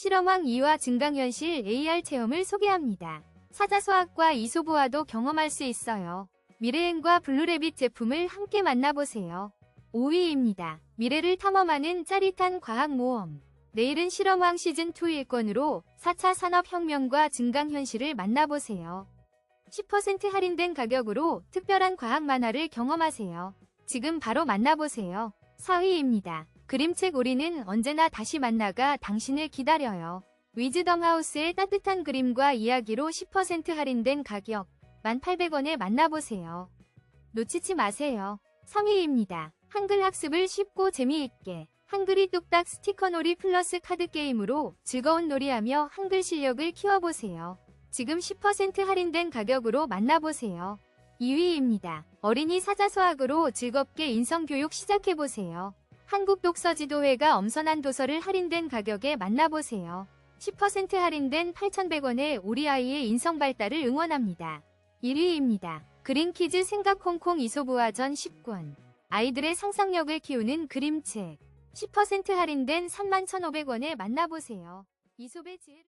실험왕 2와 증강현실 AR 체험을 소개합니다. 사자수학과 이소부와도 경험할 수 있어요. 미래행과 블루레빗 제품을 함께 만나보세요. 5위입니다. 미래를 탐험하는 짜릿한 과학 모험. 내일은 실험왕 시즌2 일권으로 4차 산업혁명과 증강현실을 만나보세요. 10% 할인된 가격으로 특별한 과학 만화를 경험하세요. 지금 바로 만나보세요. 4위입니다. 그림책 우리는 언제나 다시 만나가 당신을 기다려요. 위즈덤 하우스의 따뜻한 그림과 이야기로 10% 할인된 가격 1,800원에 만나보세요. 놓치지 마세요. 3위입니다. 한글 학습을 쉽고 재미있게 한글이 뚝딱 스티커 놀이 플러스 카드 게임으로 즐거운 놀이하며 한글 실력을 키워보세요. 지금 10% 할인된 가격으로 만나보세요. 2위입니다. 어린이 사자수학으로 즐겁게 인성교육 시작해보세요. 한국독서지도회가 엄선한 도서를 할인된 가격에 만나보세요. 10% 할인된 8,100원에 우리 아이의 인성 발달을 응원합니다. 1위입니다. 그린키즈 생각 홍콩 이소부화 전 10권. 아이들의 상상력을 키우는 그림책. 10% 할인된 31,500원에 만나보세요. 이솝의 지혜